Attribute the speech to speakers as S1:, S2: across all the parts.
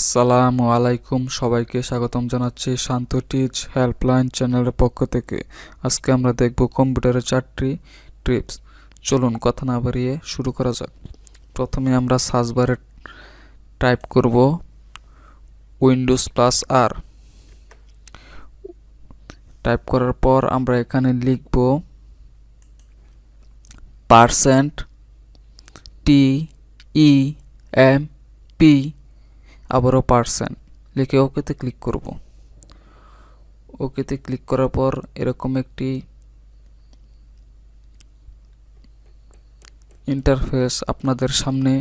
S1: আসসালামু আলাইকুম। সবাইকে স্বাগতম জানাচ্ছি শান্ত টিচ হেল্পলাইন চ্যানেলের পক্ষ থেকে। আজকে আমরা দেখব কম্পিউটারের চারটি টিপস চলুন কথা না বাড়িয়ে শুরু করা যাক। প্রথমে আমরা সার্চ বারে টাইপ করব উইন্ডোজ প্লাস আর। টাইপ করার পর আমরা এখানে লিখব percent T E M P. আবারও পার্সেন্ট লিখে ওকেতে ক্লিক করব। ওকেতে ক্লিক করার পর এরকম একটি ইন্টারফেস আপনাদের সামনে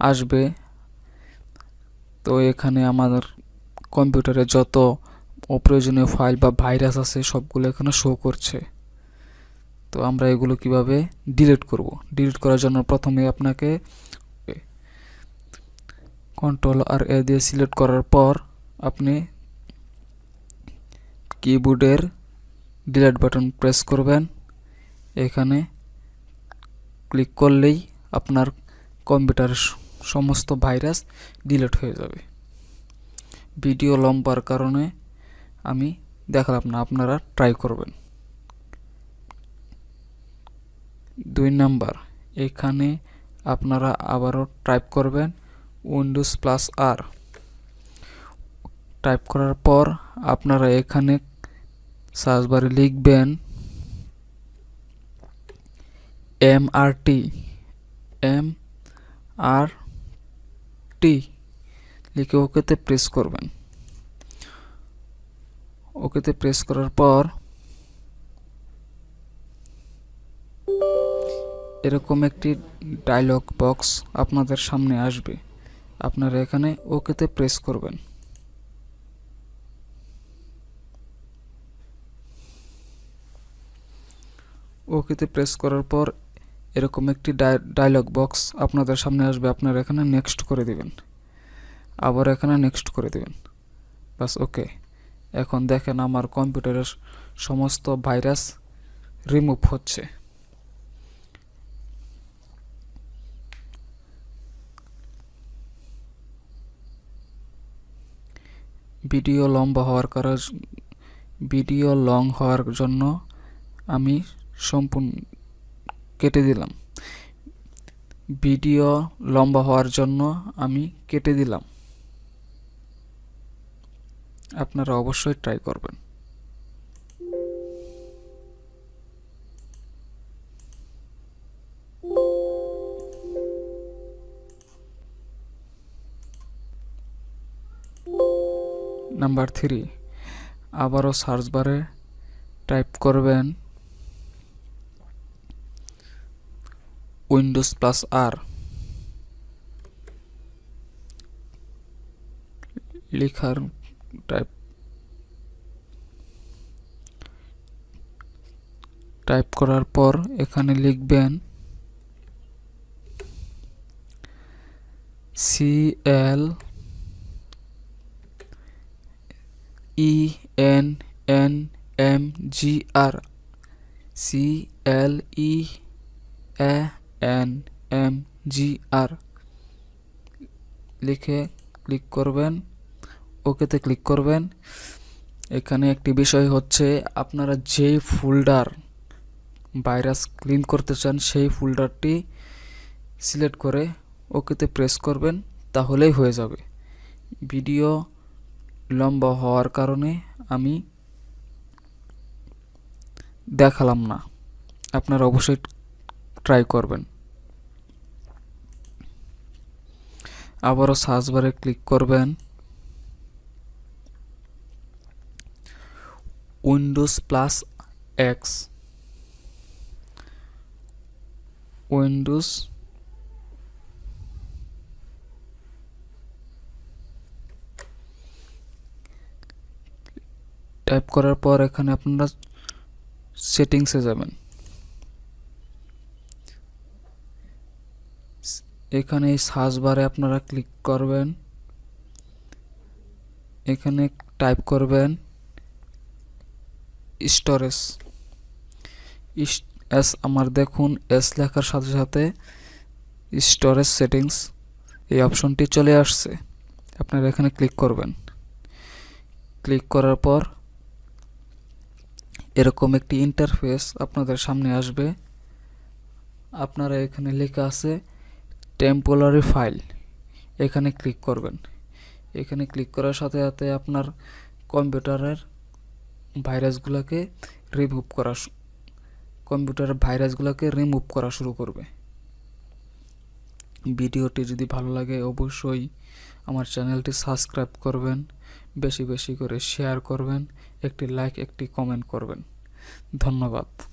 S1: আসবে। তো এখানে আমাদের কম্পিউটারে যত অপ্রয়োজনীয় ফাইল বা ভাইরাস আছে সবগুলো এখানে শো করছে। তো আমরা এগুলো কীভাবে ডিলিট করব? ডিলিট করার জন্য প্রথমে আপনাকে কন্ট্রোল আর এ দিয়ে সিলেক্ট করার পর আপনি কিবোর্ডের ডিলিট বাটন প্রেস করবেন। এখানে ক্লিক করলেই আপনার কম্পিউটারের সমস্ত ভাইরাস ডিলিট হয়ে যাবে। ভিডিও লম্বার কারণে আমি দেখালাম না, আপনারা ট্রাই করবেন। দুই নাম্বার এখানে আপনারা আবারও টাইপ করবেন। উইন্ডোজ প্লাস আর টাইপ করার পর আপনারা এখানে সার্চ বারে লিখবেন M R T M R টি লিখে ওকেতে প্রেস করবেন। ওকেতে প্রেস করার পর এরকম একটি ডায়লগ বক্স আপনাদের সামনে আসবে। আপনারা এখানে ওকেতে প্রেস করবেন। ওকেতে প্রেস করার পর এরকম একটি ডায়লগ বক্স আপনাদের সামনে আসবে, আপনারা এখানে নেক্সট করে দিবেন। আবার এখানে নেক্সট করে দিবেন। বাস ওকে এখন দেখেন আমার কম্পিউটারের সমস্ত ভাইরাস রিমুভ হচ্ছে। ভিডিও লম্বা হওয়ার কারণ, ভিডিও লং হওয়ার জন্য আমি সম্পূর্ণ কেটে দিলাম। ভিডিও লম্বা হওয়ার জন্য আমি কেটে দিলাম। আপনারা অবশ্যই ট্রাই করবেন। Number three. আবারও সার্চ বারে টাইপ করবেন উইন্ডোজ প্লাস আর। লেখার টাইপ টাইপ করার পর এখানে লিখবেন C L E N N M G R C L E A N M G R লিখে ক্লিক করবেন। ওকেতে ক্লিক করবেন। এখানে একটি বিষয় হচ্ছে, আপনারা যেই ফোল্ডার ভাইরাস ক্লিন করতে চান, সেই ফোল্ডারটি সিলেক্ট করে ওকেতে প্রেস করবেন, তাহলেই হয়ে যাবে। ভিডিও লম্বা হওয়ার কারণে আমি দেখালাম না। আপনারা অবশ্যই ট্রাই করবেন। আবারও সার্চ ক্লিক করবেন। Windows plus X Windows type করার পর এখানে আপনারা সেটিংসে যাবেন। এখানে এই সার্চ বারে আপনারা ক্লিক করবেন। এখানে টাইপ করবেন স্টোরেজ এস আমার দেখুন এস লেখার সাথে সাথে স্টোরেজ সেটিংস এই অপশনটি চলে আসছে। আপনারা এখানে ক্লিক করবেন। ক্লিক করার পর এরকম একটি ইন্টারফেস আপনাদের সামনে আসবে। আপনারা এখানে লেখা আছে টেম্পোরারি ফাইল এখানে ক্লিক করবেন। এখানে ক্লিক করার সাথে সাথে আপনার কম্পিউটারের ভাইরাসগুলোকে রিমুভ করা কম্পিউটারের ভাইরাসগুলোকে রিমুভ করা শুরু করবে। ভিডিওটি যদি ভালো লাগে, অবশ্যই আমার চ্যানেলটি সাবস্ক্রাইব করবেন। বেশি বেশি করে শেয়ার করবেন একটি লাইক একটি কমেন্ট করবেন। ধন্যবাদ।